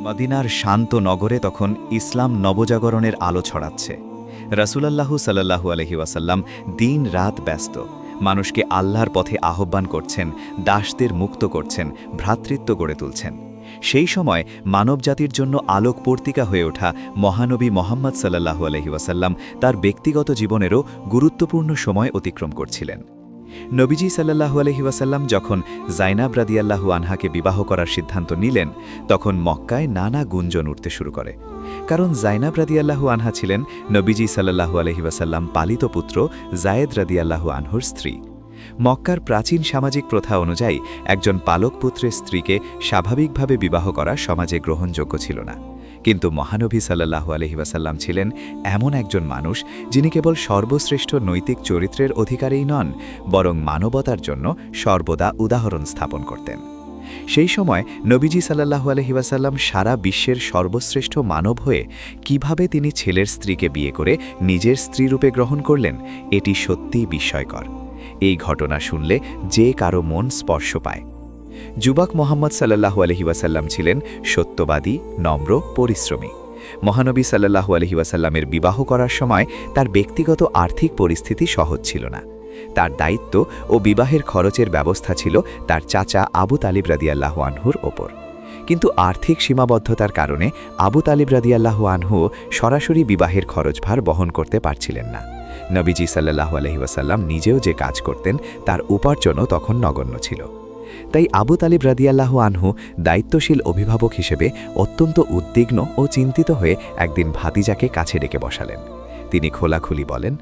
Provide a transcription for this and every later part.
মদিনার শান্ত নগরে তখন ইসলাম নবজাগরণের আলো ছড়াচ্ছে। রাসুলাল্লাহু সাল্লাহু আলহি ওয়াসাল্লাম দিন রাত ব্যস্ত। মানুষকে আল্লাহর পথে আহ্বান করছেন, দাসদের মুক্ত করছেন, ভ্রাতৃত্ব গড়ে তুলছেন। সেই সময় মানবজাতির জন্য আলোক পর্তিকা হয়ে ওঠা মহানবী মোহাম্মদ সাল্লাহু আলহি ওয়াসাল্লাম তার ব্যক্তিগত জীবনেরও গুরুত্বপূর্ণ সময় অতিক্রম করছিলেন। নবীজি সাল্লাহু আলহি ওয়াসাল্লাম যখন জাইনাব রাদিয়াল্লাহু আনহাকে বিবাহ করার সিদ্ধান্ত নিলেন, তখন মক্কায় নানা গুঞ্জন উঠতে শুরু করে। কারণ জাইনাব রাদিয়াল্লাহু আনহা ছিলেন নবীজি সাল্লাহু আলহি ওয়াসাল্লাম পালিত পুত্র জায়েদ রাদিয়াল্লাহু আনহুর স্ত্রী। মক্কার প্রাচীন সামাজিক প্রথা অনুযায়ী একজন পালক পুত্রের স্ত্রীকে স্বাভাবিকভাবে বিবাহ করা সমাজে গ্রহণযোগ্য ছিল না। কিন্তু মহানবী সাল্লাহু আলহিবাসাল্লাম ছিলেন এমন একজন মানুষ যিনি কেবল সর্বশ্রেষ্ঠ নৈতিক চরিত্রের অধিকারেই নন, বরং মানবতার জন্য সর্বদা উদাহরণ স্থাপন করতেন। সেই সময় নবীজি সাল্লাহু আলহিবাসাল্লাম সারা বিশ্বের সর্বশ্রেষ্ঠ মানব হয়ে কীভাবে তিনি ছেলের স্ত্রীকে বিয়ে করে নিজের স্ত্রীরূপে গ্রহণ করলেন, এটি সত্যিই বিস্ময়কর। এই ঘটনা শুনলে যে কারও মন স্পর্শ পায়। যুবক মোহাম্মদ সাল্লাহু আলহি ওয়াসাল্লাম ছিলেন সত্যবাদী, নম্র, পরিশ্রমী। মহানবী সাল্লাহু আলহি ওয়াসাল্লামের বিবাহ করার সময় তার ব্যক্তিগত আর্থিক পরিস্থিতি সহজ ছিল না। তার দায়িত্ব ও বিবাহের খরচের ব্যবস্থা ছিল তার চাচা আবু তালিব রাদিয়াল্লাহু আনহুর ওপর। কিন্তু আর্থিক সীমাবদ্ধতার কারণে আবু তালিব রাদিয়াল্লাহু আনহু সরাসরি বিবাহের খরচভার বহন করতে পারছিলেন না। নবীজি সাল্লাহু আলহিবাসাল্লাম নিজেও যে কাজ করতেন তার উপার্জনও তখন নগণ্য ছিল। তাই আবু তালিব রাদিয়াল্লাহ আনহু দায়িত্বশীল অভিভাবক হিসেবে অত্যন্ত উদ্বিগ্ন ও চিন্তিত হয়ে একদিন ভাতিজাকে কাছে ডেকে বসালেন। তিনি খোলাখুলি বলেন,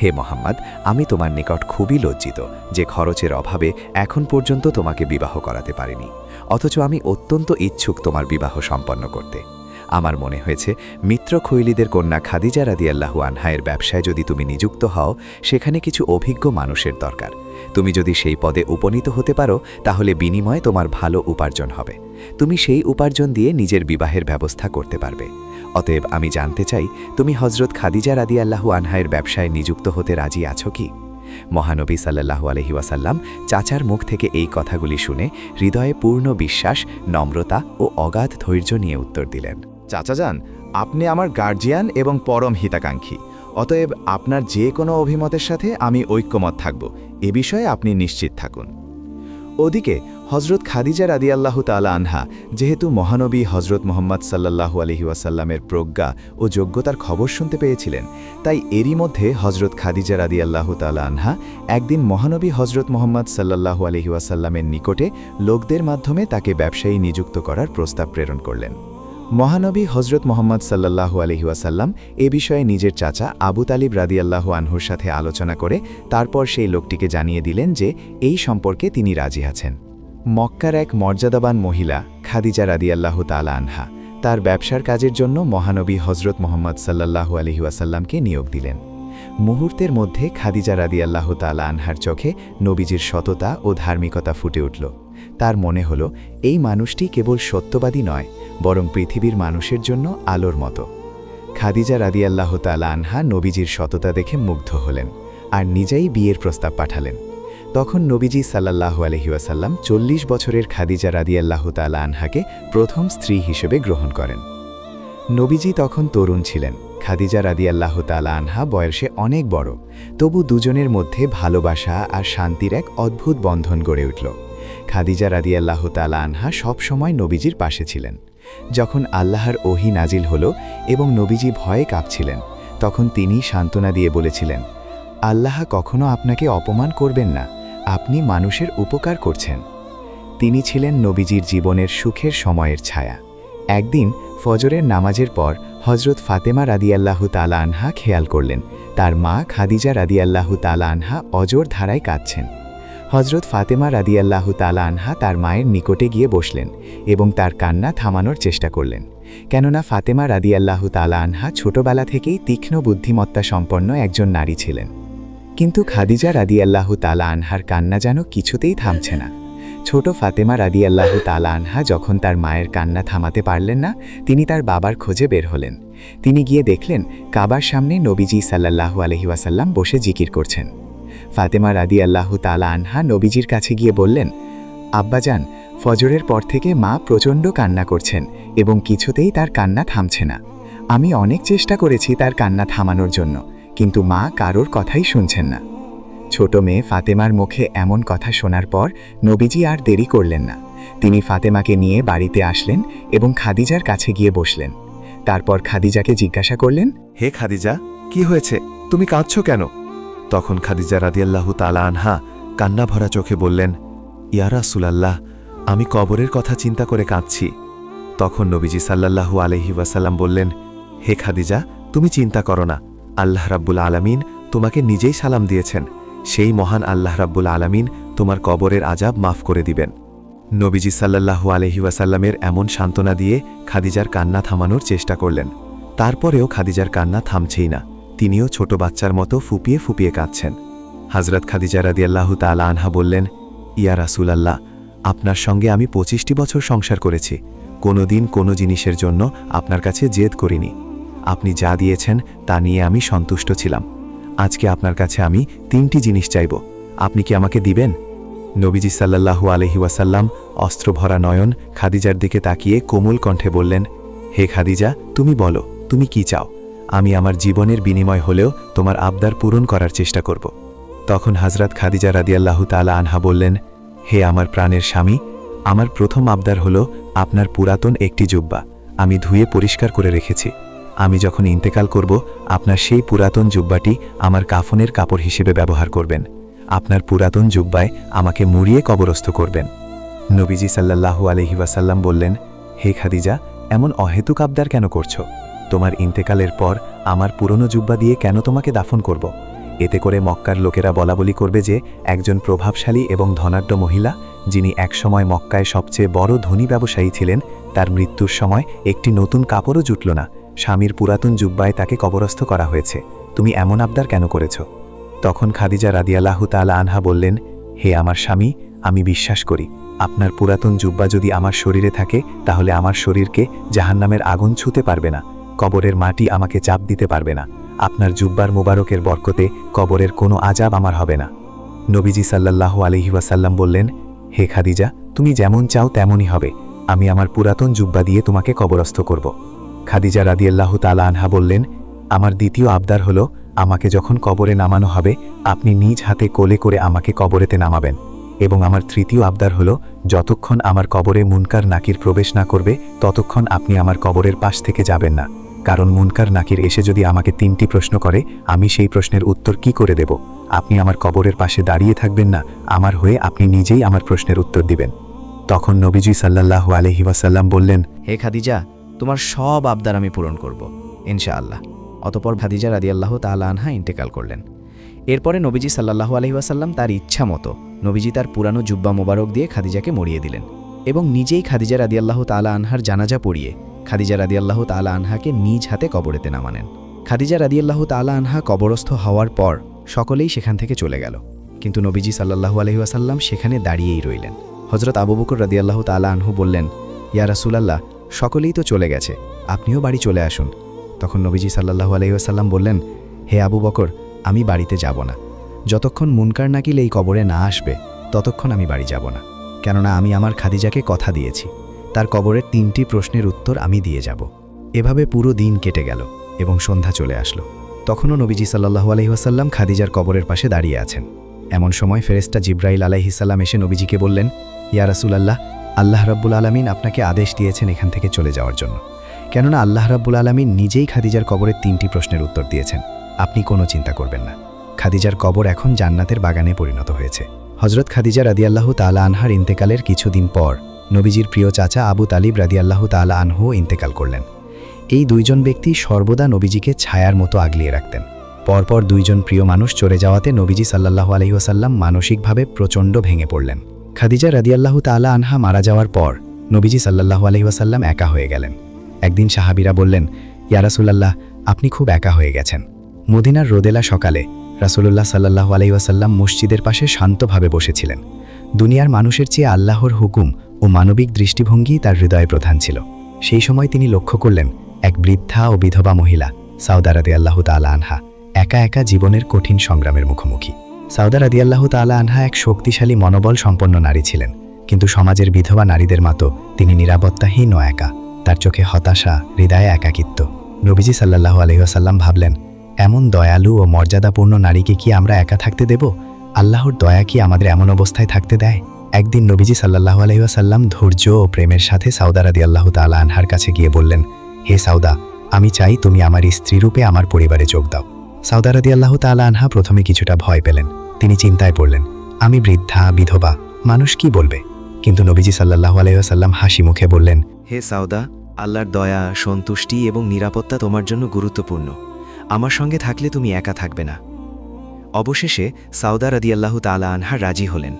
হে মোহাম্মদ, আমি তোমার নিকট খুবই লজ্জিত যে খরচের অভাবে এখন পর্যন্ত তোমাকে বিবাহ করাতে পারিনি, অথচ আমি অত্যন্ত ইচ্ছুক তোমার বিবাহ সম্পন্ন করতে। আমার মনে হয়েছে মিত্র খৈলিদের কন্যা খাদিজা রাদিয়াল্লাহু আনহায়ের ব্যবসায় যদি তুমি নিযুক্ত হও, সেখানে কিছু অভিজ্ঞ মানুষের দরকার। তুমি যদি সেই পদে উপনীত হতে পারো, তাহলে বিনিময়ে তোমার ভালো উপার্জন হবে। তুমি সেই উপার্জন দিয়ে নিজের বিবাহের ব্যবস্থা করতে পারবে। অতএব আমি জানতে চাই, তুমি হজরত খাদিজা রাদিয়াল্লাহু আনহায়ের ব্যবসায় নিযুক্ত হতে রাজি আছো কি? মহানবী সাল্লাহু আলহি ওয়াসাল্লাম চাচার মুখ থেকে এই কথাগুলি শুনে হৃদয়ে পূর্ণ বিশ্বাস, নম্রতা ও অগাধ ধৈর্য নিয়ে উত্তর দিলেন। চাচা যান আপনি আমার গার্জিয়ান এবং পরম হিতাকাঙ্ক্ষী। অতএব আপনার যে কোনো অভিমতের সাথে আমি ঐক্যমত থাকব। এ বিষয়ে আপনি নিশ্চিত থাকুন। ওদিকে হজরত খাদিজা রাদিয়াল্লাহু তালা আনহা, যেহেতু মহানবী হজরত মোহাম্মদ সাল্লাহু আলহি ওয়াসাল্লামের প্রজ্ঞা ও যোগ্যতার খবর শুনতে পেয়েছিলেন, তাই এরই মধ্যে হজরত খাদিজা রাদিয়াল্লাহু তালা আনহা একদিন মহানবী হজরত মোহাম্মদ সাল্লাহু আলহি ওয়াসাল্লামের নিকটে লোকদের মাধ্যমে তাকে ব্যবসায়ী নিযুক্ত করার প্রস্তাব প্রেরণ করলেন। মহানবী হজরত মোহাম্মদ সাল্লাহু আলহিউসাল্লাম এ বিষয়ে নিজের চাচা আবু তালিব রাদিয়াল্লাহু আনহুর সাথে আলোচনা করে তারপর সেই লোকটিকে জানিয়ে দিলেন যে এই সম্পর্কে তিনি রাজি আছেন। মক্কার এক মর্যাদাবান মহিলা, খাদিজা রাদিয়াল্লাহু তালা আনহা, তার ব্যবসার কাজের জন্য মহানবী হজরত মোহাম্মদ সাল্লাহু আলহিউসাল্লামকে নিয়োগ দিলেন। মুহূর্তের মধ্যে খাদিজা রাদিয়াল্লাহ তালা আনহার চোখে নবীজির সততা ও ধার্মিকতা ফুটে উঠল। তার মনে হল, এই মানুষটি কেবল সত্যবাদী নয়, বরং পৃথিবীর মানুষের জন্য আলোর মতো। খাদিজা রাদিয়াল্লাহ তালা আনহা নবীজির সততা দেখে মুগ্ধ হলেন আর নিজেই বিয়ের প্রস্তাব পাঠালেন। তখন নবীজি সাল্লাহ আলহিউসাল্লাম চল্লিশ বছরের খাদিজা রাদিয়াল্লাহ তালা আনহাকে প্রথম স্ত্রী হিসেবে গ্রহণ করেন। নবীজি তখন তরুণ ছিলেন, খাদিজা রাদিয়াল্লাহ তালা আনহা বয়সে অনেক বড়, তবু দুজনের মধ্যে ভালোবাসা আর শান্তির এক অদ্ভুত বন্ধন গড়ে উঠল। খাদিজা রাদিয়াল্লাহ তালা আনহা সবসময় নবীজির পাশে ছিলেন। যখন আল্লাহর ওহি নাজিল হল এবং নবীজি ভয়ে কাঁপছিলেন, তখন তিনি সান্ত্বনা দিয়ে বলেছিলেন, আল্লাহ কখনো আপনাকে অপমান করবেন না, আপনি মানুষের উপকার করছেন। তিনি ছিলেন নবীজির জীবনের সুখের সময়ের ছায়া। একদিন ফজরের নামাজের পর হজরত ফাতেমা রাদিয়াল্লাহু তালা আনহা খেয়াল করলেন, তার মা খাদিজা রাদিয়াল্লাহু তালা আনহা অজর ধারায় কাঁদছেন। হজরত ফাতেমা রাদিয়াল্লাহু তালা আনহা তার মায়ের নিকটে গিয়ে বসলেন এবং তার কান্না থামানোর চেষ্টা করলেন। কেননা ফাতেমা রাদিয়াল্লাহু তালা আনহা ছোটবেলা থেকেই তীক্ষ্ণ বুদ্ধিমত্তা সম্পন্ন একজন নারী ছিলেন। কিন্তু খাদিজা রাদিয়াল্লাহু তালা আনহার কান্না যেন কিছুতেই থামছে না। ছোট ফাতেমা রাদিয়াল্লাহু তালা আনহা যখন তার মায়ের কান্না থামাতে পারলেন না, তিনি তার বাবার খোঁজে বের হলেন। তিনি গিয়ে দেখলেন, কাবার সামনে নবীজি সাল্লাল্লাহু আলহিউসাল্লাম বসে জিকির করছেন। ফাতেমা রাদি আল্লাহ তালা আনহা নবীজির কাছে গিয়ে বললেন, আব্বাজান, ফজরের পর থেকে মা প্রচণ্ড কান্না করছেন এবং কিছুতেই তার কান্না থামছে না। আমি অনেক চেষ্টা করেছি তার কান্না থামানোর জন্য, কিন্তু মা কারোর কথাই শুনছেন না। ছোট মেয়ে ফাতেমার মুখে এমন কথা শোনার পর নবীজি আর দেরি করলেন না। তিনি ফাতেমাকে নিয়ে বাড়িতে আসলেন এবং খাদিজার কাছে গিয়ে বসলেন। তারপর খাদিজাকে জিজ্ঞাসা করলেন, হে খাদিজা, কি হয়েছে? তুমি কাঁদছ কেন? তখন খাদিজা রাদিয়াল্লাহু তালা আনহা কান্না ভরা চোখে বললেন ইয়ারা সুলাল্লাহ আমি কবরের কথা চিন্তা করে কাঁদছি। তখন নবীজি সাল্লাল্লাহু আলহি ওয়াসাল্লাম বললেন, হে খাদিজা, তুমি চিন্তা করো না। আল্লাহ রাব্বুল আলামিন তোমাকে নিজেই সালাম দিয়েছেন। সেই মহান আল্লাহ রাব্বুল আলামিন তোমার কবরের আজাব মাফ করে দিবেন। নবীজি সাল্লাল্লাহু আলহি ওয়াসাল্লামের এমন সান্ত্বনা দিয়ে খাদিজার কান্না থামানোর চেষ্টা করলেন। তারপরেও খাদিজার কান্না থামছেই না। তিনিও ছোট বাচ্চার মতো ফুপিয়ে ফুপিয়ে কাঁদছেন। হজরত খাদিজা রাদিয়াল্লাহু তালা আনহা বললেন, ইয়া রাসুল আল্লাহ আপনার সঙ্গে আমি পঁচিশটি বছর সংসার করেছি। কোনো দিন কোনো জিনিসের জন্য আপনার কাছে জেদ করিনি। আপনি যা দিয়েছেন তা নিয়ে আমি সন্তুষ্ট ছিলাম। আজকে আপনার কাছে আমি তিনটি জিনিস চাইব। আপনি কি আমাকে দিবেন? নবীজি সাল্লাল্লাহু আলহি ওয়াসাল্লাম অস্ত্র ভরা নয়ন খাদিজার দিকে তাকিয়ে কোমল কণ্ঠে বললেন, হে খাদিজা, তুমি বলো, তুমি কি চাও? আমি আমার জীবনের বিনিময় হলেও তোমার আবদার পূরণ করার চেষ্টা করব। তখন হাজরাত খাদিজা রাদিয়াল্লাহু তালা আনহা বললেন, হে আমার প্রাণের স্বামী, আমার প্রথম আবদার হল আপনার পুরাতন একটি জুব্বা। আমি ধুয়ে পরিষ্কার করে রেখেছি। আমি যখন ইন্তেকাল করব, আপনার সেই পুরাতন জুব্বাটি আমার কাফনের কাপড় হিসেবে ব্যবহার করবেন। আপনার পুরাতন জুব্বায় আমাকে মুড়িয়ে কবরস্থ করবেন। নবীজি সাল্লাল্লাহু আলহি ওয়াসাল্লাম বললেন, হে খাদিজা, এমন অহেতুক আবদার কেন করছ? তোমার ইন্তেকালের পর আমার পুরনো জুব্বা দিয়ে কেন তোমাকে দাফন করব? এতে করে মক্কার লোকেরা বলাবলি করবে যে, একজন প্রভাবশালী এবং ধনাঢ্য মহিলা, যিনি একসময় মক্কায় সবচেয়ে বড় ধনী ব্যবসায়ী ছিলেন, তার মৃত্যুর সময় একটি নতুন কাপড়ও জুটল না। স্বামীর পুরাতন জুব্বায় তাকে কবরস্থ করা হয়েছে। তুমি এমন আবদার কেন করেছ? তখন খাদিজা রাদিয়াল্লাহু তালা আনহা বললেন, হে আমার স্বামী, আমি বিশ্বাস করি, আপনার পুরাতন জুব্বা যদি আমার শরীরে থাকে, তাহলে আমার শরীরকে জাহান্নামের আগুন ছুতে পারবে না। কবরের মাটি আমাকে চাপ দিতে পারবে না। আপনার জুব্বার মোবারকের বরকতে কবরের কোনো আজাব আমার হবে না। নবীজি সাল্লাল্লাহু আলহি ওয়াসাল্লাম বললেন, হে খাদিজা, তুমি যেমন চাও তেমনই হবে। আমি আমার পুরাতন জুব্বা দিয়ে তোমাকে কবরস্থ করব। খাদিজা রাদিয়াল্লাহু তালা আনহা বললেন, আমার দ্বিতীয় আবদার হলো, আমাকে যখন কবরে নামানো হবে, আপনি নিজ হাতে কোলে করে আমাকে কবরেতে নামাবেন। এবং আমার তৃতীয় আবদার হলো, যতক্ষণ আমার কবরে মুনকার নাকির প্রবেশ না করবে, ততক্ষণ আপনি আমার কবরের পাশ থেকে যাবেন না। কারণ মুনকার নাকির এসে যদি আমাকে তিনটি প্রশ্ন করে, আমি সেই প্রশ্নের উত্তর কি করে দেব? আপনি আমার কবরের পাশে দাঁড়িয়ে থাকবেন না, আমার হয়ে আপনি নিজেই আমার প্রশ্নের উত্তর দিবেন। তখন নবীজি সাল্লাল্লাহু আলহি ওয়াসাল্লাম বললেন, হে খাদিজা, তোমার সব আবদার আমি পূরণ করব, ইনশাআল্লাহ। অতপর খাদিজা রাদিয়াল্লাহু তাআলা আনহা ইন্তেকাল করলেন। এরপরে নবীজি সাল্লাল্লাহু আলহি ওয়াসাল্লাম তার ইচ্ছা মতো নবীজি তার পুরানো জুব্বা মোবারক দিয়ে খাদিজাকে মরিয়ে দিলেন এবং নিজেই খাদিজা রাদিয়াল্লাহু তাআলা আনহার জানাজা পড়িয়ে খাদিজা রাদিয়াল্লাহু তাআলা আনহাকে নিজ হাতে কবরেতে নামানেন খাদিজা রাদিয়াল্লাহু তাআলা আনহা কবরস্থ হওয়ার পর সকলেই সেখান থেকে চলে গেল। কিন্তু নবীজি সাল্লাল্লাহু আলহি ওয়াসাল্লাম সেখানে দাঁড়িয়েই রইলেন। হজরত আবু বকর রাদিয়াল্লাহু তাআলা আনহু বললেন, ইয়া রাসূলাল্লাহ, সকলেই তো চলে গেছে, আপনিও বাড়ি চলে আসুন। তখন নবীজি সাল্লাল্লাহু আলহি ওয়াসাল্লাম বললেন, হে আবু বকর আমি বাড়িতে যাব না। যতক্ষণ মুনকার নাকিল এই কবরে না আসবে, ততক্ষণ আমি বাড়ি যাব না। কেননা আমি আমার খাদিজাকে কথা দিয়েছি। তার কবরের তিনটি প্রশ্নের উত্তর আমি দিয়ে যাব। এভাবে পুরো দিন কেটে গেল এবং সন্ধ্যা চলে আসলো। তখনও নবীজি সাল্লাহু আলহিহাসাল্লাম খাদিজার কবরের পাশে দাঁড়িয়ে আছেন। এমন সময় ফেরেস্তা জিব্রাইল আলাইহিসাল্লাম এসে নবীজিকে বললেন, ইয়া রাসুলাল্লাহ, আল্লাহ রাব্বুল আলমিন আপনাকে আদেশ দিয়েছেন এখান থেকে চলে যাওয়ার জন্য। কেননা আল্লাহ রাব্বুল আলমিন নিজেই খাদিজার কবরের তিনটি প্রশ্নের উত্তর দিয়েছেন। আপনি কোনো চিন্তা করবেন না। খাদিজার কবর এখন জান্নাতের বাগানে পরিণত হয়েছে। হজরত খাদিজা রাদিয়াল্লাহু তালা আনহার ইন্তেকালের কিছুদিন পর নবীজির প্রিয় চাচা আবু তালিব রাদিয়াল্লাহু তালা আনহু ইন্তেকাল করলেন। এই দুইজন ব্যক্তি সর্বদা নবীজিকে ছায়ার মতো আগলিয়ে রাখতেন। পরপর দুইজন প্রিয় মানুষ চলে যাওয়াতে নবীজি সাল্লাহু আলহিহাসাল্লাম মানসিকভাবে প্রচণ্ড ভেঙে পড়লেন। খাদিজা রাদিয়াল্লাহু তালা আনহা মারা যাওয়ার পর নবীজি সাল্লাহু আলহিহাসাল্লাম একা হয়ে গেলেন। একদিন সাহাবিরা বললেন ইয়ারাসুল্লাহ আপনি খুব একা হয়ে গেছেন। মদিনার রোদেলা সকালে রাসুলুল্লাহ সাল্লাহ আলাইসাল্লাম মসজিদের পাশে শান্তভাবে বসেছিলেন। দুনিয়ার মানুষের চেয়ে আল্লাহর হুকুম ও মানবিক দৃষ্টিভঙ্গি তার হৃদয়ে প্রধান ছিল। সেই সময় তিনি লক্ষ্য করলেন, এক বৃদ্ধা ও বিধবা মহিলা সাউদারাদি আল্লাহ তালা আনহা, একা একা জীবনের কঠিন সংগ্রামের মুখোমুখি। সাউদারাদি আল্লাহ তালা আনহা এক শক্তিশালী, মনোবল সম্পন্ন নারী ছিলেন, কিন্তু সমাজের বিধবা নারীদের মতো তিনি নিরাপত্তাহীন ও একা। তার চোখে হতাশা, হৃদয়ে একাকিত্ব। নবীজি সাল্লাহ আলহিহাসাল্লাম ভাবলেন এমন দয়ালু ও মর্যাদাপূর্ণ নারীকে কি আমরা একা থাকতে দেব? আল্লাহর দয়া কি আমাদের এমন অবস্থায় থাকতে দেয়? একদিন নবীজি সাল্লাহু আলহিহাসাল্লাম ধৈর্য ও প্রেমের সাথে সাউদা রাদি আল্লাহ তালা আনহার কাছে গিয়ে বললেন, হে সাউদা, আমি চাই তুমি আমার স্ত্রীরূপে আমার পরিবারে যোগ দাও। সাউদা রাদি আল্লাহ তালা আনহা প্রথমে কিছুটা ভয় পেলেন। তিনি চিন্তায় পড়লেন, আমি বৃদ্ধা, বিধবা, মানুষ কি বলবে? কিন্তু নবীজি সাল্লাহু আলহিহাসাল্লাম হাসি মুখে বললেন, হে সাউদা, আল্লাহর দয়া, সন্তুষ্টি এবং নিরাপত্তা তোমার জন্য গুরুত্বপূর্ণ। আমার সঙ্গে থাকলে তুমি একা থাকবে না। অবশেষে সাউদা রাদিয়াল্লাহু তালা আনহা রাজি হলেন।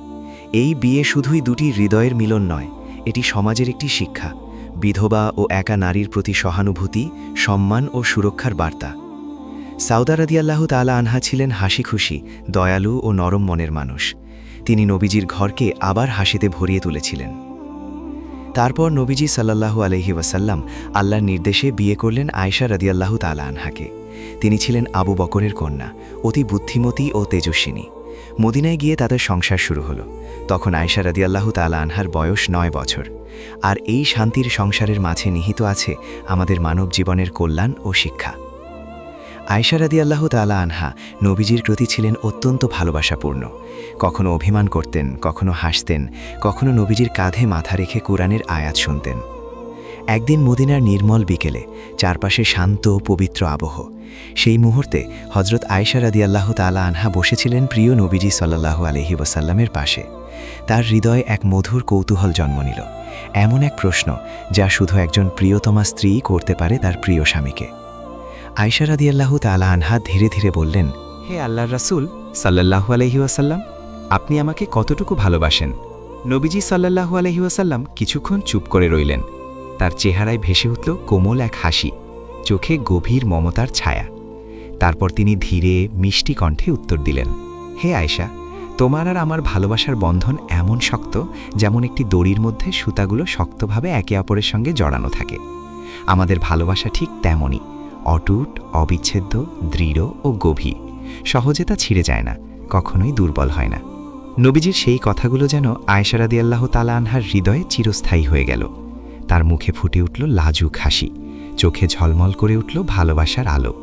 এই বিয়ে শুধুই দুটি হৃদয়ের মিলন নয়, এটি সমাজের একটি শিক্ষা, বিধবা ও একা নারীর প্রতি সহানুভূতি, সম্মান ও সুরক্ষার বার্তা। সাউদা রাদিয়াল্লাহু তালা আনহা ছিলেন হাসি খুশি দয়ালু ও নরম মনের মানুষ। তিনি নবীজির ঘরকে আবার হাসিতে ভরিয়ে তুলেছিলেন। তারপর নবীজি সাল্লাল্লাহু আলহি ওয়াসাল্লাম আল্লাহর নির্দেশে বিয়ে করলেন আয়সা রাদিয়াল্লাহু তালা আনহাকে। তিনি ছিলেন আবু বকরের কন্যা, অতি বুদ্ধিমতী ও তেজস্বিনী। মদিনায় গিয়ে তাদের সংসার শুরু হলো। তখন আয়সা রাদিয়াল্লাহু তালা আনহার বয়স নয় বছর। আর এই শান্তির সংসারের মাঝে নিহিত আছে আমাদের মানব জীবনের কল্যাণ ও শিক্ষা। আয়সা রাদিয়াল্লাহু তালা আনহা নবীজির প্রতি ছিলেন অত্যন্ত ভালোবাসাপূর্ণ। কখনো অভিমান করতেন, কখনো হাসতেন, কখনো নবীজির কাঁধে মাথা রেখে কোরআনের আয়াত শুনতেন। একদিন মদিনার নির্মল বিকেলে চারপাশে শান্ত, পবিত্র আবহ। সেই মুহূর্তে হজরত আয়সা রাদিয়াল্লাহ তালা আনহা বসেছিলেন প্রিয় নবীজি সাল্লাহু আলহি ওসাল্লামের পাশে। তার হৃদয়ে এক মধুর কৌতূহল জন্ম নিল। এমন এক প্রশ্ন যা শুধু একজন প্রিয়তমা স্ত্রী করতে পারে তার প্রিয় স্বামীকে। আয়সা রাদিয়াল্লাহু তালা আনহা ধীরে ধীরে বললেন, হে আল্লাহ রাসূল, সাল্লাল্লাহু আলহি ওয়াসাল্লাম, আপনি আমাকে কতটুকু ভালোবাসেন? নবীজি সাল্লাল্লাহু আলহি ওয়াসাল্লাম কিছুক্ষণ চুপ করে রইলেন। তার চেহারায় ভেসে উঠল কোমল এক হাসি, চোখে গভীর মমতার ছায়া। তারপর তিনি ধীরে, মিষ্টি কণ্ঠে উত্তর দিলেন, হে আয়শা, তোমার আর আমার ভালোবাসার বন্ধন এমন শক্ত যেমন একটি দড়ির মধ্যে সুতাগুলো শক্তভাবে একে অপরের সঙ্গে জড়ানো থাকে। আমাদের ভালোবাসা ঠিক তেমনই, অটুট, অবিচ্ছেদ্য, দৃঢ় ও গভীর। সহজে তা ছিঁড়ে যায় না, কখনোই দুর্বল হয় না। নবীজির সেই কথাগুলো যেন আয়সারাদি আল্লাহ তালা আনহার হৃদয়ে চিরস্থায়ী হয়ে গেল। তার মুখে ফুটে উঠল লাজুক হাসি। চোখে ঝলমল করে উঠল ভালোবাসার আলো।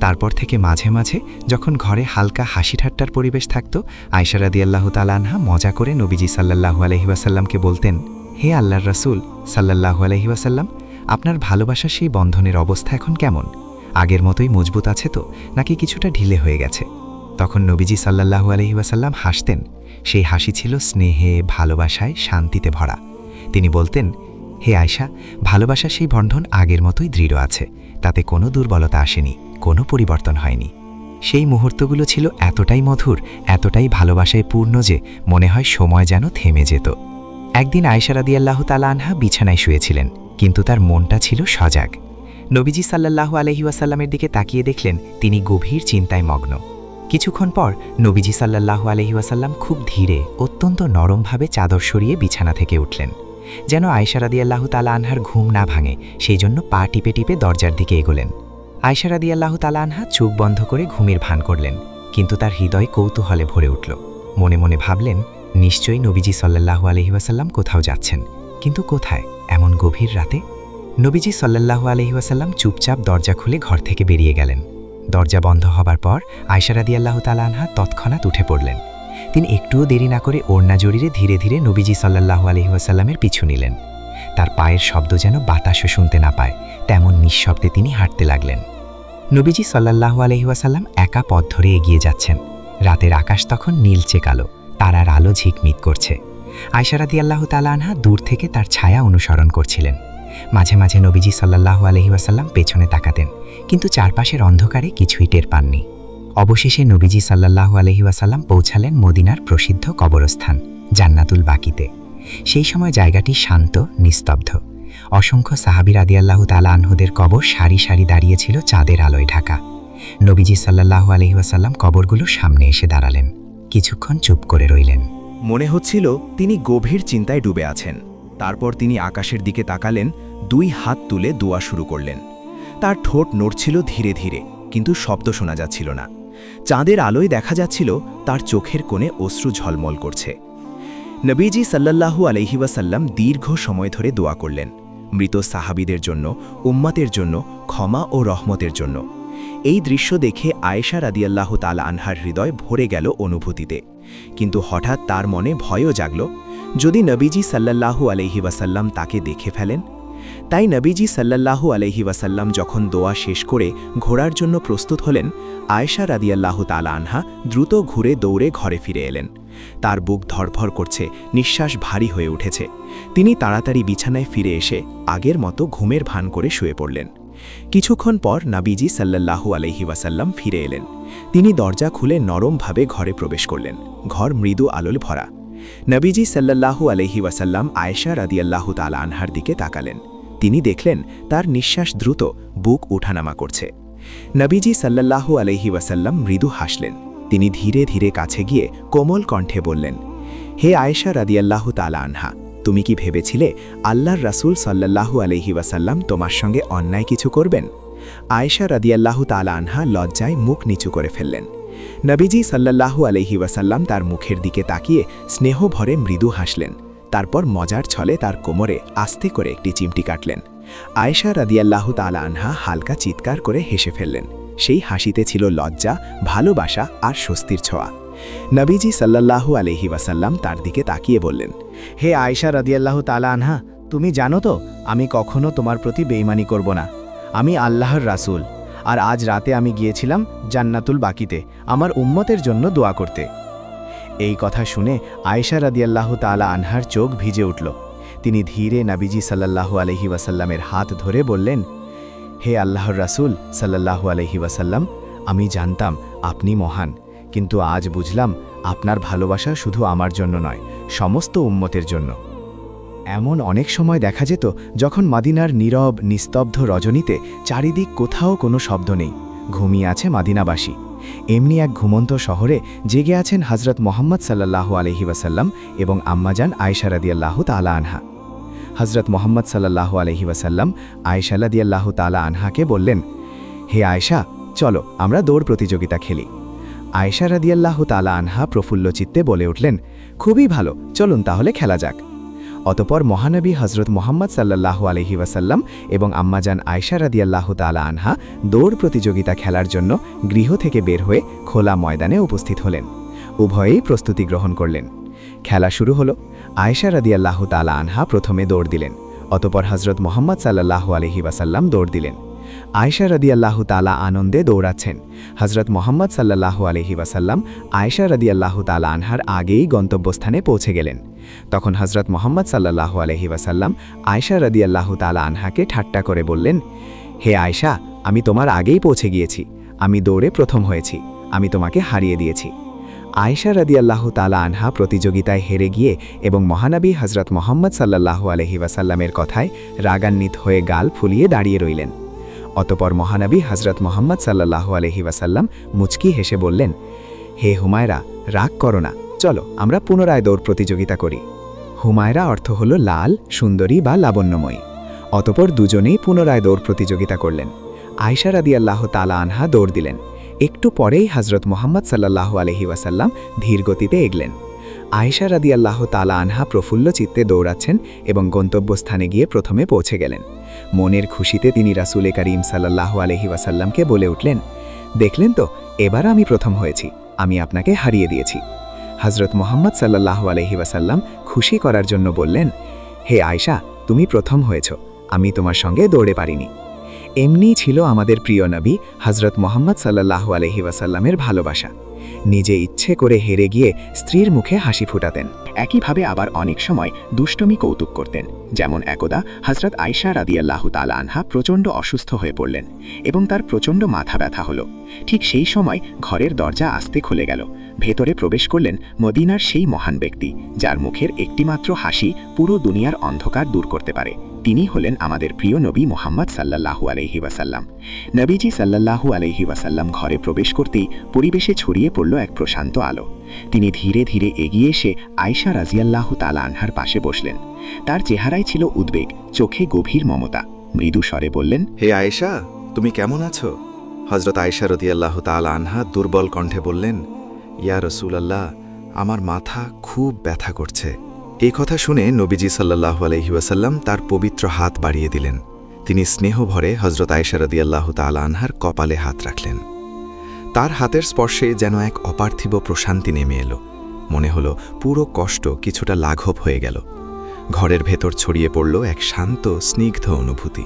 তারপর থেকে মাঝে মাঝে যখন ঘরে হালকা হাসি ঠাট্টার পরিবেশ থাকত আয়সারাদি আল্লাহ তালানহা মজা করে নবীজি সাল্লাহু আলহিবাসাল্লামকে বলতেন, হে আল্লাহর রাসূল সাল্লাহু আলহিবাসাল্লাম আপনার ভালোবাসার সেই বন্ধনের অবস্থা এখন কেমন? আগের মতোই মজবুত আছে তো, নাকি কিছুটা ঢিলে হয়ে গেছে? তখন নবীজি সাল্লাহু আলহিবাসাল্লাম হাসতেন। সেই হাসি ছিল স্নেহে, ভালোবাসায়, শান্তিতে ভরা। তিনি বলতেন হে আয়শা, ভালোবাসার সেই বন্ধন আগের মতোই দৃঢ় আছে। তাতে কোনো দুর্বলতা আসেনি, কোনো পরিবর্তন হয়নি। সেই মুহূর্তগুলো ছিল এতটাই মধুর, এতটাই ভালোবাসায় পূর্ণ যে মনে হয় সময় যেন থেমে যেত। একদিন আয়সা রাদিয়াল্লাহু তালা আনহা বিছানায় শুয়েছিলেন, কিন্তু তার মনটা ছিল সজাগ। নবীজি সাল্লাল্লাহু আলহি ওয়াসাল্লামের দিকে তাকিয়ে দেখলেন তিনি গভীর চিন্তায় মগ্ন। কিছুক্ষণ পর নবীজি সাল্লাল্লাহু আলহি ওয়াসাল্লাম খুব ধীরে, অত্যন্ত নরমভাবে চাদর সরিয়ে বিছানা থেকে উঠলেন। যেন আয়সা রাদিয়াল্লাহ তালা আনহার ঘুম না ভাঙে সেই জন্য পা টিপে টিপে দরজার দিকে এগোলেন। আয়সা রাদিয়াল্লাহ তালা আনহা চোখ বন্ধ করে ঘুমের ভান করলেন, কিন্তু তার হৃদয় কৌতূহলে ভরে উঠল। মনে মনে ভাবলেন, নিশ্চয়ই নবীজি সাল্লাহু আলহিহাসাল্লাম কোথাও যাচ্ছেন, কিন্তু কোথায়, এমন গভীর রাতে? নবীজি সাল্লাহু আলহিহাসাল্লাম চুপচাপ দরজা খুলে ঘর থেকে বেরিয়ে গেলেন। দরজা বন্ধ হবার পর আয়সা রাদিয়াল্লাহ তালা আনহা তৎক্ষণাৎ উঠে পড়লেন। তিনি একটুও দেরি না করে ওড়না জড়িয়ে ধীরে ধীরে নবীজি সাল্লাহু আলহিহাসাল্লামের পিছু নিলেন। তার পায়ের শব্দ যেন বাতাসও শুনতে না পায়, তেমন নিঃশব্দে তিনি হাঁটতে লাগলেন। নবীজি সাল্লাহু আলহিহাসাল্লাম একা পথ ধরে এগিয়ে যাচ্ছেন। রাতের আকাশ তখন নীলচে কালো, তারার আলো ঝিকমিক করছে। আয়সারাদি আল্লাহ তালা আনহা দূর থেকে তার ছায়া অনুসরণ করছিলেন। মাঝে মাঝে নবীজি সাল্লাহু আলহিহাসাল্লাম পেছনে তাকাতেন, কিন্তু চারপাশের অন্ধকারে কিছুই টের পাননি। অবশেষে নবীজি সাল্লাহু আলহিউসাল্লাম পৌঁছালেন মদিনার প্রসিদ্ধ কবরস্থান, জান্নাতুল বাকিতে। সেই সময় জায়গাটি শান্ত, নিস্তব্ধ। অসংখ্য সাহাবির আদি আল্লাহ তালা আনহুদের কবর সারি সারি দাঁড়িয়েছিল চাঁদের আলোয় ঢাকা। নবীজি সাল্লাহু আলহিউসাল্লাম কবরগুলো সামনে এসে দাঁড়ালেন। কিছুক্ষণ চুপ করে রইলেন। মনে হচ্ছিল তিনি গভীর চিন্তায় ডুবে আছেন। তারপর তিনি আকাশের দিকে তাকালেন, দুই হাত তুলে দোয়া শুরু করলেন। তার ঠোঁট নড়ছিল ধীরে ধীরে, কিন্তু শব্দ শোনা যাচ্ছিল না। চাঁদের আলোয় দেখা যাচ্ছিল তার চোখের কোণে অশ্রু ঝলমল করছে। নবীজি সাল্লাল্লাহু আলহি ওয়াসাল্লাম দীর্ঘ সময় ধরে দোয়া করলেন, মৃত সাহাবিদের জন্য, উম্মাতের জন্য, ক্ষমা ও রহমতের জন্য। এই দৃশ্য দেখে আয়েশা রাদিয়াল্লাহু তাল আনহার হৃদয় ভরে গেল অনুভূতিতে। কিন্তু হঠাৎ তার মনে ভয়ও জাগল, যদি নবীজি সাল্লাল্লাহু আলহি ওয়াসাল্লাম তাকে দেখে ফেলেন তাই নবীজি সাল্লাল্লাহু আলহি ওয়াসাল্লাম যখন দোয়া শেষ করে ঘোড়ার জন্য প্রস্তুত হলেন, আয়েশা রাদিয়াল্লাহু তালা আনহা দ্রুত ঘুরে দৌড়ে ঘরে ফিরে এলেন। তার বুক ধরফর করছে, নিঃশ্বাস ভারী হয়ে উঠেছে। তিনি তাড়াতাড়ি বিছানায় ফিরে এসে আগের মতো ঘুমের ভান করে শুয়ে পড়লেন। কিছুক্ষণ পর নাবিজি সাল্লাল্লাহু আলহি ওয়াসাল্লাম ফিরে এলেন। তিনি দরজা খুলে নরমভাবে ঘরে প্রবেশ করলেন। ঘর মৃদু আলোল ভরা। নবীজি সাল্লাল্লাহু আলহি ওয়াসাল্লাম আয়েশা রাদিয়াল্লাহু তালা আনহার দিকে তাকালেন। তিনি দেখলেন তার নিঃশ্বাস দ্রুত বুক উঠানামা করছে। নবীজি সাল্লাল্লাহু আলহি ওয়াসাল্লাম মৃদু হাসলেন। তিনি ধীরে ধীরে কাছে গিয়ে কোমল কণ্ঠে বললেন, হে আয়েশা রাদিয়াল্লাহু তালা আনহা, তুমি কি ভেবেছিলে আল্লাহর রাসূল সাল্লাল্লাহু আলহি ওয়াসাল্লাম তোমার সঙ্গে অন্যায় কিছু করবেন? আয়েশা রাদিয়াল্লাহু তালা আনহা লজ্জায় মুখ নিচু করে ফেললেন। নবীজি সাল্লাল্লাহু আলহি ওয়াসাল্লাম তার মুখের দিকে তাকিয়ে স্নেহ ভরে মৃদু হাসলেন। তারপর মজার ছলে তার কোমরে আস্তে করে একটি চিমটি কাটলেন। আয়েশা রাদিয়াল্লাহু তালা আনহা হালকা চিৎকার করে হেসে ফেললেন। সেই হাসিতে ছিল লজ্জা, ভালোবাসা আর স্বস্তির ছোঁয়া। নবীজি সাল্লাল্লাহু আলহি ওয়াসাল্লাম তার দিকে তাকিয়ে বললেন, হে আয়েশা রাদিয়াল্লাহু তালা আনহা, তুমি জানো তো, আমি কখনো তোমার প্রতি বেইমানি করব না। আমি আল্লাহর রাসূল। আর আজ রাতে আমি গিয়েছিলাম জান্নাতুল বাকিতে। আমার উম্মতের জন্য দোয়া করতে। এই কথা শুনে আয়েশা রাদিয়াল্লাহু তালা আনহার চোখ ভিজে উঠল। তিনি ধীরে নাবিজি সাল্লাল্লাহু আলহি ওয়াসাল্লামের হাত ধরে বললেন, হে আল্লাহর রাসূল সাল্লাল্লাহু আলহি ওয়াসাল্লাম, আমি জানতাম আপনি মহান, কিন্তু আজ বুঝলাম আপনার ভালোবাসা শুধু আমার জন্য নয়, সমস্ত উম্মতের জন্য। এমন অনেক সময় দেখা যেত যখন মাদিনার নীরব, নিস্তব্ধ রজনীতে চারিদিক কোথাও কোনো শব্দ নেই, ঘুমিয়ে আছে মাদিনাবাসী। এমনি এক ঘুমন্ত শহরে জেগে আছেন হজরত মোহাম্মদ সাল্লাল্লাহু আলহি ওয়াসাল্লাম এবং আম্মাজান আয়সা রাদিয়াল্লাহু তালা আনহা। হজরত মোহাম্মদ সাল্লাল্লাহু আলহি ওয়াসাল্লাম আয়সা রাদিয়াল্লাহু তালা আনহাকে বললেন, হে আয়শা, চলো, আমরা দৌড় প্রতিযোগিতা খেলি। আয়সা রাদিয়াল্লাহু তালা আনহা প্রফুল্ল চিত্তে বলে উঠলেন, খুবই ভালো, চলুন তাহলে খেলা যাক। অতপর মহানবী হজরত মোহাম্মদ সাল্লাহ আলহি ওয়াসাল্লাম এবং আম্মাজান আয়সা রাদিয়াল্লাহ তালা আনহা দৌড় প্রতিযোগিতা খেলার জন্য গৃহ থেকে বের হয়ে খোলা ময়দানে উপস্থিত হলেন। উভয়েই প্রস্তুতি গ্রহণ করলেন। খেলা শুরু হলো। আয়সা রাদিয়াল্লাহ তালা আনহা প্রথমে দৌড় দিলেন। অতপর হজরত মোহাম্মদ সাল্লাহ আলহি ওয়াসাল্লাম দৌড় দিলেন। আয়সা রদিয়াল্লাহু তালা আনন্দে দৌড়াচ্ছেন। হজরত মোহাম্মদ সাল্লাল্লাহু আলহি ওয়াসাল্লাম আয়সা রদিয়াল্লাহু তালা আনহার আগেই গন্তব্যস্থানে পৌঁছে গেলেন। তখন হজরত মোহাম্মদ সাল্লাল্লাহু আলহি ওয়াসাল্লাম আয়সা রদিয়াল্লাহু তালা আনহাকে ঠাট্টা করে বললেন, হে আয়সা আমি তোমার আগেই পৌঁছে গিয়েছি। আমি দৌড়ে প্রথম হয়েছি। আমি তোমাকে হারিয়ে দিয়েছি। আয়সা রাদিয়াল্লাহু তালা আনহা প্রতিযোগিতায় হেরে গিয়ে এবং মহানবী হজরত মোহাম্মদ সাল্লাল্লাহু আলহি ওয়াসাল্লামের কথায় রাগান্বিত হয়ে গাল ফুলিয়ে দাঁড়িয়ে রইলেন। অতপর মহানবী হজরত মোহাম্মদ সাল্লাল্লাহু আলহি ওয়াসাল্লাম মুচকি হেসে বললেন, হে হুমায়রা, রাগ করো না। চলো, আমরা পুনরায় দৌড় প্রতিযোগিতা করি। হুমায়রা অর্থ হল লাল, সুন্দরী বা লাবণ্যময়ী। অতপর দুজনেই পুনরায় দৌড় প্রতিযোগিতা করলেন। আয়সা রাদি আল্লাহ তালা আনহা দৌড় দিলেন। একটু পরেই হজরত মোহাম্মদ সাল্লাল্লাহু আলহি ওয়াসাল্লাম ধীর গতিতে এগলেন। আয়েশা রাদিয়াল্লাহ তালা আনহা প্রফুল্ল চিত্তে দৌড়াচ্ছেন এবং গন্তব্যস্থানে গিয়ে প্রথমে পৌঁছে গেলেন। মনের খুশিতে তিনি রাসুলে করিম সাল্লাহ আলহি ওয়াসাল্লামকে বলে উঠলেন, দেখলেন তো, এবার আমি প্রথম হয়েছি, আমি আপনাকে হারিয়ে দিয়েছি। হজরত মোহাম্মদ সাল্লাহ আলহি ওয়াসাল্লাম খুশি করার জন্য বললেন, হে আয়শা, তুমি প্রথম হয়েছ, আমি তোমার সঙ্গে দৌড়ে পারিনি। এমনিই ছিল আমাদের প্রিয় নবী হজরত মোহাম্মদ সাল্লাহু আলহি ওয়াসাল্লামের ভালোবাসা। নিজে ইচ্ছে করে হেরে গিয়ে স্ত্রীর মুখে হাসি ফুটাতেন। একইভাবে আবার অনেক সময় দুষ্টমি কৌতুক করতেন। যেমন একদা হজরত আয়সা রাদিয়াল্লাহু তালা আনহা প্রচণ্ড অসুস্থ হয়ে পড়লেন এবং তার প্রচণ্ড মাথা ব্যথা হলো। ঠিক সেই সময় ঘরের দরজা আস্তে খুলে গেল। ভেতরে প্রবেশ করলেন মদিনার সেই মহান ব্যক্তি, যার মুখের একটিমাত্র হাসি পুরো দুনিয়ার অন্ধকার দূর করতে পারে। তিনি হলেন আমাদের প্রিয় নবী মোহাম্মদ সাল্লাল্লাহু আলহি ওয়াসাল্লাম। নবীজি সাল্লাল্লাহু আলহি ওয়াসাল্লাম ঘরে প্রবেশ করতেই পরিবেশে ছড়িয়ে পড়ল এক প্রশান্ত আলো। তিনি ধীরে ধীরে এগিয়ে এসে আয়সা রাজিয়াল্লাহু তালা আনহার পাশে বসলেন। তার চেহারায় ছিল উদ্বেগ, চোখে গভীর মমতা। মৃদু স্বরে বললেন, হে আয়েশা, তুমি কেমন আছো? হজরত আয়েশা রদিয়াল্লাহ তাল আনহা দুর্বল কণ্ঠে বললেন, ইয়া রসুল আল্লাহ আমার মাথা খুব ব্যথা করছে। এই কথা শুনে নবীজি সাল্লাহ আলহিউসাল্লাম তার পবিত্র হাত বাড়িয়ে দিলেন। তিনি স্নেহ ভরে হজরত আয়সারদি আল্লাহ তালা আনহার কপালে হাত রাখলেন। তার হাতের স্পর্শে যেন এক অপার্থিব প্রশান্তি নেমে এলো। মনে হলো পুরো কষ্ট কিছুটা লাঘব হয়ে গেল। ঘরের ভেতর ছড়িয়ে পড়ল এক শান্ত, স্নিগ্ধ অনুভূতি।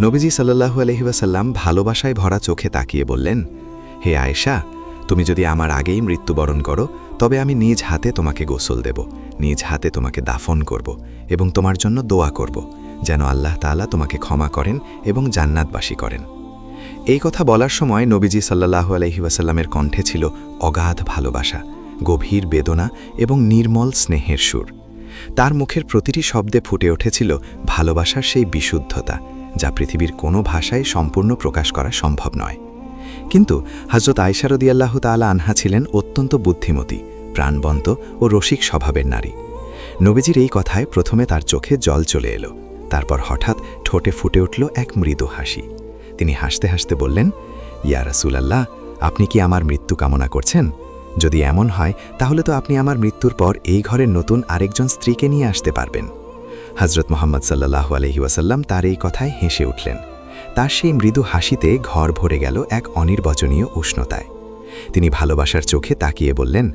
নবীজি সাল্লাহু আলহিবাসাল্লাম ভালোবাসায় ভরা চোখে তাকিয়ে বললেন, হে আয়েশা, তুমি যদি আমার আগেই মৃত্যুবরণ করো তবে আমি নিজ হাতে তোমাকে গোসল দেব, নিজ হাতে তোমাকে দাফন করব এবং তোমার জন্য দোয়া করব, যেন আল্লাহ তাআলা তোমাকে ক্ষমা করেন এবং জান্নাতবাসী করেন। এই কথা বলার সময় নবীজি সাল্লাহু আলহিবাসাল্লামের কণ্ঠে ছিল অগাধ ভালোবাসা, গভীর বেদনা এবং নির্মল স্নেহের সুর। তার মুখের প্রতিটি শব্দে ফুটে উঠেছিল ভালোবাসার সেই বিশুদ্ধতা, যা পৃথিবীর কোনো ভাষায় সম্পূর্ণ প্রকাশ করা সম্ভব নয়। কিন্তু হজরত আয়সারদিয়াল্লাহ তালা আনহা ছিলেন অত্যন্ত বুদ্ধিমতী, প্রাণবন্ত ও রসিক স্বভাবের নারী। নবীজির এই কথায় প্রথমে তার চোখে জল চলে এলো, তারপর হঠাৎ ঠোঁটে ফুটে উঠল এক মৃদু হাসি। তিনি হাসতে হাসতে বললেন, ইয়া রাসূলাল্লাহ, আপনি কি আমার মৃত্যু কামনা করছেন? যদি এমন হয়, তাহলে তো আপনি আমার মৃত্যুর পর এই ঘরের নতুন আরেকজন স্ত্রীকে নিয়ে আসতে পারবেন। হজরত মোহাম্মদ সাল্লাহু আলহি ওয়াসাল্লাম তার এই কথায় হেসে উঠলেন। তার সেই মৃদু হাসিতে ঘর ভরে গেল এক অনির্বচনীয় উষ্ণতায়। তিনি ভালোবাসার চোখে তাকিয়ে বললেন,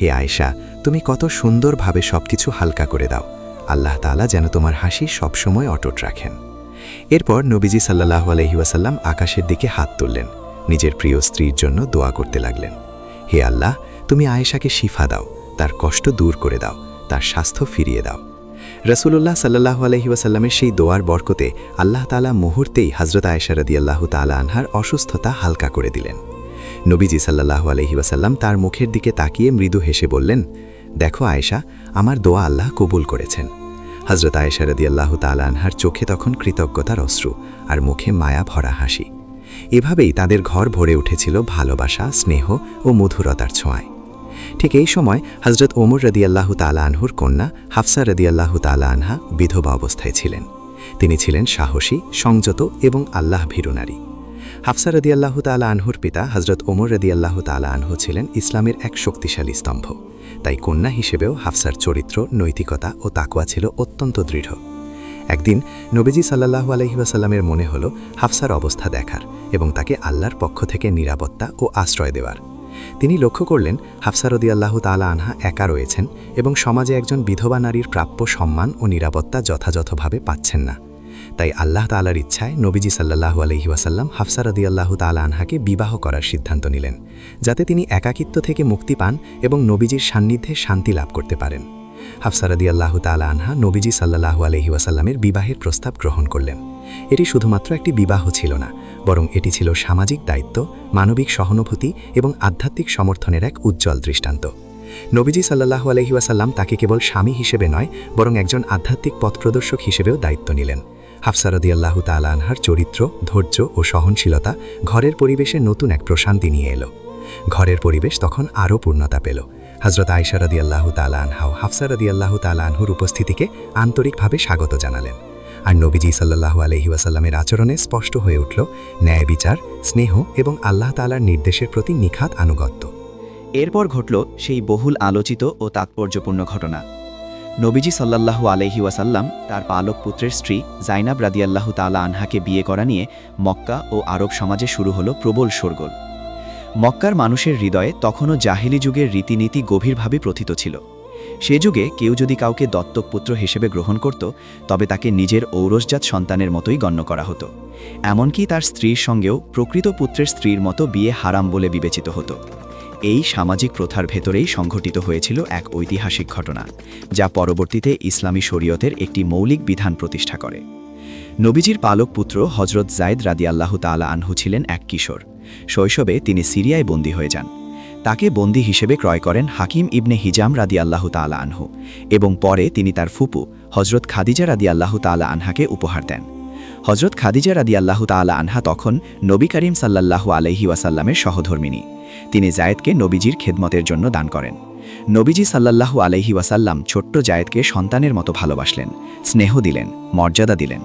হে আয়েশা, তুমি কত সুন্দরভাবে সবকিছু হালকা করে দাও। আল্লাহ তাআলা যেন তোমার হাসি সবসময় অটট রাখেন। এরপর নবীজি সাল্লাহু আলহিউসাল্লাম আকাশের দিকে হাত তুললেন। নিজের প্রিয় স্ত্রীর জন্য দোয়া করতে লাগলেন। হে আল্লাহ, তুমি আয়েশাকে শিফা দাও, তার কষ্ট দূর করে দাও, তার স্বাস্থ্য ফিরিয়ে দাও। রসুল্লাহ সাল্লাহু আলহিউসাল্লামের সেই দোয়ার বরকতে আল্লাহ তালা মুহূর্তেই হজরত আয়েশারদি আল্লাহ তালা আনহার অসুস্থতা হালকা করে দিলেন। নবীজি সাল্লাহু আলহিউসাল্লাম তার মুখের দিকে তাকিয়ে মৃদু হেসে বললেন, দেখো আয়েশা, আমার দোয়া আল্লাহ কবুল করেছেন। হজরত আয়েশারদি আল্লাহ তালা আনহার চোখে তখন কৃতজ্ঞতার অশ্রু আর মুখে মায়া ভরা হাসি। এভাবেই তাদের ঘর ভরে উঠেছিল ভালোবাসা, স্নেহ ও মধুরতার ছোঁয়ায়। ঠিক এই সময় হজরত ওমর রদিয়াল্লাহু তালা আনহুর কন্যা হাফসা রদিয়াল্লাহু তালা আনহা বিধবা অবস্থায় ছিলেন। তিনি ছিলেন সাহসী, সংযত এবং আল্লাহ ভীরু নারী। হাফসা রদিয়াল্লাহু তালা আনহুর পিতা হজরত ওমর রদিয়াল্লাহু তালা আনহু ছিলেন ইসলামের এক শক্তিশালী স্তম্ভ। তাই কন্যা হিসেবেও হাফসার চরিত্র, নৈতিকতা ও তাকুয়া ছিল অত্যন্ত দৃঢ়। একদিন নবীজি সাল্লাহু আলহিবাসাল্লামের মনে হল, হাফসার অবস্থা দেখার এবং তাকে আল্লাহর পক্ষ থেকে নিরাপত্তা ও আশ্রয় দেওয়ার। তিনি লক্ষ্য করলেন হাফসারদি আল্লাহ তালা আনহা একা রয়েছেন এবং সমাজে একজন বিধবা নারীর প্রাপ্য সম্মান ও নিরাপত্তা যথাযথভাবে পাচ্ছেন না। তাই আল্লাহ তালার ইচ্ছায় নবীজি সাল্লাহু আলহি ওয়াসাল্লাম হাফসারদি আল্লাহ তালা আনহাকে বিবাহ করার সিদ্ধান্ত নিলেন, যাতে তিনি একাকিত্ব থেকে মুক্তি পান এবং নবীজির সান্নিধ্যে শান্তি লাভ করতে পারেন। হাফসারদি আল্লাহ তালা আনহা নবীজি সাল্লাহু আলহি ওয়াসাল্লামের বিবাহের প্রস্তাব গ্রহণ করলেন। এটি শুধুমাত্র একটি বিবাহ ছিল না, বরং এটি ছিল সামাজিক দায়িত্ব, মানবিক সহানুভূতি এবং আধ্যাত্মিক সমর্থনের এক উজ্জ্বল দৃষ্টান্ত। নবীজি সাল্লাহু আলহিউসাল্লাম তাকে কেবল স্বামী হিসেবে নয়, বরং একজন আধ্যাত্মিক পথপ্রদর্শক হিসেবেও দায়িত্ব নিলেন। হাফসারদি আল্লাহ তালা আনহার চরিত্র, ধৈর্য ও সহনশীলতা ঘরের পরিবেশে নতুন এক প্রশান্তি নিয়ে এলো। ঘরের পরিবেশ তখন আরও পূর্ণতা পেল। হজরত আয়সারদি আল্লাহ তালা আনহাও হাফসারদি আল্লাহ তালা আনহুর উপস্থিতিকে আন্তরিকভাবে স্বাগত জানালেন। আর নবীজি সাল্লাহু আলহি ওয়াসাল্লামের আচরণে স্পষ্ট হয়ে উঠল, ন্যায় বিচার, স্নেহ এবং আল্লাহ তালার নির্দেশের প্রতি নিখাত আনুগত্য। এরপর ঘটল সেই বহুল আলোচিত ও তাৎপর্যপূর্ণ ঘটনা। নবীজি সাল্লাল্লাহু আলহি ওয়াসাল্লাম তার পালক পুত্রের স্ত্রী জাইনাব রাদিয়াল্লাহু তালা আনহাকে বিয়ে করা নিয়ে মক্কা ও আরব সমাজে শুরু হলো প্রবল শোরগোল। মক্কার মানুষের হৃদয়ে তখনও জাহিলি যুগের রীতিনীতি গভীরভাবে প্রথিত ছিল। সে যুগে কেউ যদি কাউকে দত্তক পুত্র হিসেবে গ্রহণ করত, তবে তাকে নিজের ঔরসজাত সন্তানের মতোই গণ্য করা হতো। এমনকি তার স্ত্রীর সঙ্গেও প্রকৃত পুত্রের স্ত্রীর মতো বিয়ে হারাম বলে বিবেচিত হতো। এই সামাজিক প্রথার ভেতরেই সংঘটিত হয়েছিল এক ঐতিহাসিক ঘটনা, যা পরবর্তীতে ইসলামী শরীয়তের একটি মৌলিক বিধান প্রতিষ্ঠা করে। নবীজির পালক পুত্র হজরত জায়দ রাদিয়াল্লাহ তালা আনহু ছিলেন এক কিশোর। শৈশবে তিনি সিরিয়ায় বন্দী হয়ে যান। তাকে বন্দী হিসেবে ক্রয় করেন হাকিম ইবনে হিজাম রাদি আল্লাহ তালা আনহু এবং পরে তিনি তার ফুপু হজরত খাদিজা রাদি আল্লাহ তালা আনহাকে উপহার দেন। হজরত খাদিজা রাদি আল্লাহ তালা আনহা তখন নবী করিম সাল্লাল্লাহু আলহি ওয়াসাল্লামের সহধর্মিনী। তিনি জায়েদকে নবীজির খেদমতের জন্য দান করেন। নবীজি সাল্লাল্লাহু আলহি ওয়াসাল্লাম ছোট্ট জায়েদকে সন্তানের মতো ভালোবাসলেন, স্নেহ দিলেন, মর্যাদা দিলেন।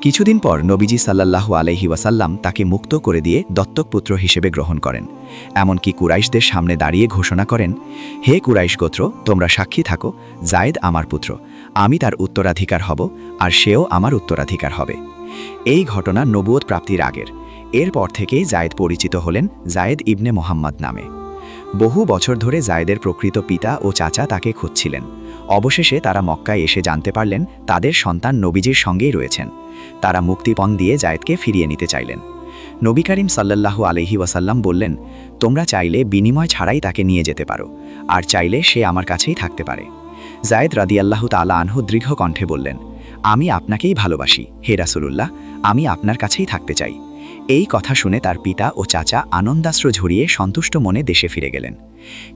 কিছুদিন পর নবীজি সাল্লাল্লাহু আলহি ওয়াসাল্লাম তাকে মুক্ত করে দিয়ে দত্তক পুত্র হিসেবে গ্রহণ করেন। এমনকি কুরাইশদের সামনে দাঁড়িয়ে ঘোষণা করেন, হে কুরাইশ গোত্র, তোমরা সাক্ষী থাকো, জায়েদ আমার পুত্র, আমি তার উত্তরাধিকার হব আর সেও আমার উত্তরাধিকার হবে। এই ঘটনা নবুয়ত প্রাপ্তির আগের। এরপর থেকেই জায়েদ পরিচিত হলেন জায়েদ ইবনে মোহাম্মদ নামে। বহু বছর ধরে জায়েদের প্রকৃত পিতা ও চাচা তাকে খুঁজছিলেন। অবশেষে তারা মক্কায় এসে জানতে পারলেন তাদের সন্তান নবীজির সঙ্গেই রয়েছেন। তারা মুক্তিপণ দিয়ে জায়েদকে ফিরিয়ে নিতে চাইলেন। নবী করিম সাল্লাল্লাহু আলহি ওয়াসাল্লাম বললেন, তোমরা চাইলে বিনিময় ছাড়াই তাকে নিয়ে যেতে পারো, আর চাইলে সে আমার কাছেই থাকতে পারে। জায়েদ রাদিয়াল্লাহু তালা আনহু দৃঢ় কণ্ঠে বললেন, আমি আপনাকেই ভালোবাসি, হে রাসুলুল্লাহ, আমি আপনার কাছেই থাকতে চাই। এই কথা শুনে তার পিতা ও চাচা আনন্দাশ্র ঝরিয়ে সন্তুষ্ট মনে দেশে ফিরে গেলেন।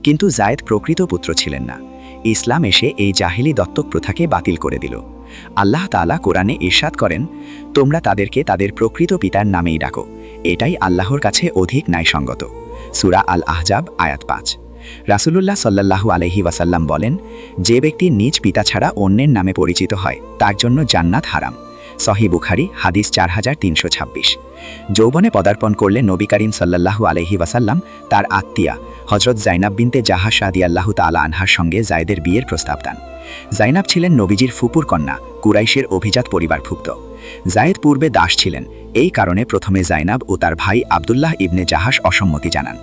কিন্তু জায়েদ প্রকৃত পুত্র ছিলেন না। ইসলাম এসে এই জাহিলি দত্তক প্রথাকে বাতিল করে দিল। আল্লাহ তাআলা কোরআনে ইরশাদ করেন, তোমরা তাদেরকে তাদের প্রকৃত পিতার নামেই ডাকো। এটাই আল্লাহর কাছে অধিক ন্যায়সঙ্গত। সুরা আল আহজাব আয়াত পাঁচ। রাসূলুল্লাহ সাল্লাল্লাহু আলহি ওয়াসাল্লাম বলেন, যে ব্যক্তি নিজ পিতা ছাড়া অন্যের নামে পরিচিত হয়, তার জন্য জান্নাত হারাম। সহি বুখারি, হাদিস চার হাজার তিনশো ছাব্বিশ। যৌবনে পদার্পণ করলে নবী করিম সাল্লাল্লাহু আলহি ওয়াসাল্লাম তার আত্মীয়া হজরত জাইনাব বিনতে জাহা সাদি আল্লাহ তালা আনহার সঙ্গে জায়দের বিয়ের প্রস্তাব দেন। জাইনাব ছিলেন নবীজির ফুপুর কন্যা, কুরাইশের অভিজাত পরিবার ভুক্ত জায়েদ পূর্বে দাস ছিলেন, এই কারণে প্রথমে জাইনাব ও তার ভাই আবদুল্লাহ ইবনে জাহাস অসম্মতি জানান।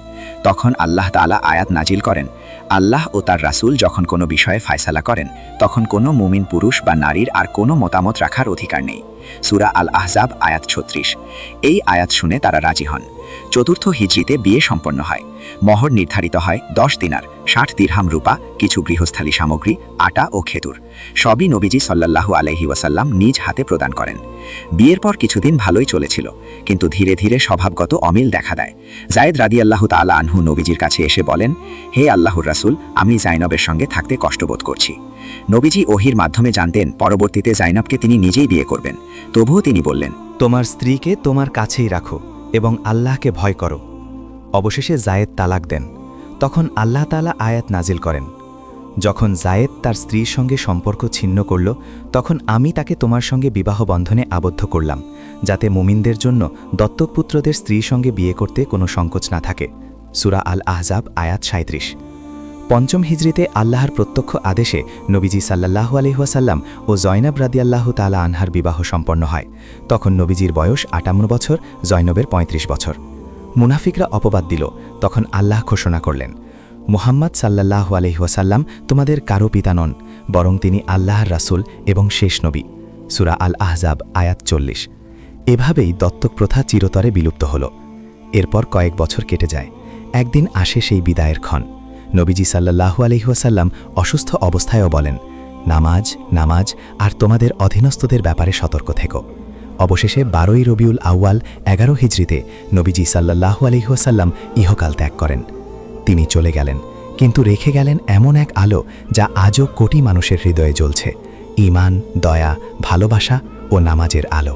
তখন আল্লাহ তালা আয়াত নাজিল করেন আল্লাহ ও তার রাসুল যখন কোনো বিষয়ে ফায়সালা করেন, তখন কোনো মুমিন পুরুষ বা নারীর আর কোনো মতামত রাখার অধিকার নেই। সুরা আল আহজাব আয়াত ছত্রিশ। এই আয়াত শুনে তারা রাজি হন। চতুর্থ হিজড়িতে বিয়ে সম্পন্ন হয়। মহর নির্ধারিত হয় দশ দিনার, ষাট দিরহাম রূপা, কিছু গৃহস্থালী সামগ্রী, আটা ও খেতুর সবই নবীজি সাল্লাল্লাহু আলহি ওয়াসাল্লাম নিজ হাতে প্রদান করেন। বিয়ের পর কিছুদিন ভালোই চলেছিল, কিন্তু ধীরে ধীরে স্বভাবগত অমিল দেখা দেয়। জায়েদ রাদিয়াল্লাহু তাআলা আনহু নবীজির কাছে এসে বলেন, হে আল্লাহর রাসূল, আমি জাইনবের সঙ্গে থাকতে কষ্টবোধ করছি। নবীজি ওহির মাধ্যমে জানতেন, পরবর্তীতে জাইনবকে তিনি নিজেই বিয়ে করবেন। তবুও তিনি বললেন, তোমার স্ত্রীকে তোমার কাছেই রাখো এবং আল্লাহকে ভয় করো। অবশেষে জায়েদ তালাক দেন। তখন আল্লাহ তালা আয়াত নাজিল করেন। যখন জায়েদ তার স্ত্রীর সঙ্গে সম্পর্ক ছিন্ন করল, তখন আমি তাকে তোমার সঙ্গে বিবাহ বন্ধনে আবদ্ধ করলাম, যাতে মুমিনদের জন্য দত্তক পুত্রদের স্ত্রীর সঙ্গে বিয়ে করতে কোনো সংকোচ না থাকে। সুরা আল আহজাব আয়াত সাঁত্রিশ পঞ্চম হিজরিতে আল্লাহর প্রত্যক্ষ আদেশে নবীজি সাল্লাল্লাহু আলহিহাসাল্লাম ও জয়নব রাদিয়াল্লাহ তালা আনহার বিবাহ সম্পন্ন হয়। তখন নবীজির বয়স আটান্ন বছর, জয়নবের ৩৫ বছর। মুনাফিকরা অপবাদ দিল, তখন আল্লাহ ঘোষণা করলেন মুহাম্মদ সাল্লাল্লাহু আলহিহাসাল্লাম তোমাদের কারও পিতা নন, বরং তিনি আল্লাহর রাসূল এবং শেষ নবী। সুরা আল আহজাব আয়াত চল্লিশ। এভাবেই দত্তক প্রথা চিরতরে বিলুপ্ত হল। এরপর কয়েক বছর কেটে যায়। একদিন আসে সেই বিদায়ের ক্ষণ। নবীজি সাল্লাহু আলহিহাসাল্লাম অসুস্থ অবস্থায়ও বলেন, নামাজ নামাজ, আর তোমাদের অধীনস্থদের ব্যাপারে সতর্ক থেকো। অবশেষে বারোই রবিউল আউয়াল, এগারো হিজড়িতে নবীজি সাল্লাহু আলহিহাসাল্লাম ইহকাল ত্যাগ করেন। তিনি চলে গেলেন, কিন্তু রেখে গেলেন এমন এক আলো যা আজও কোটি মানুষের হৃদয়ে জ্বলছে ইমান দয়া, ভালোবাসা ও নামাজের আলো।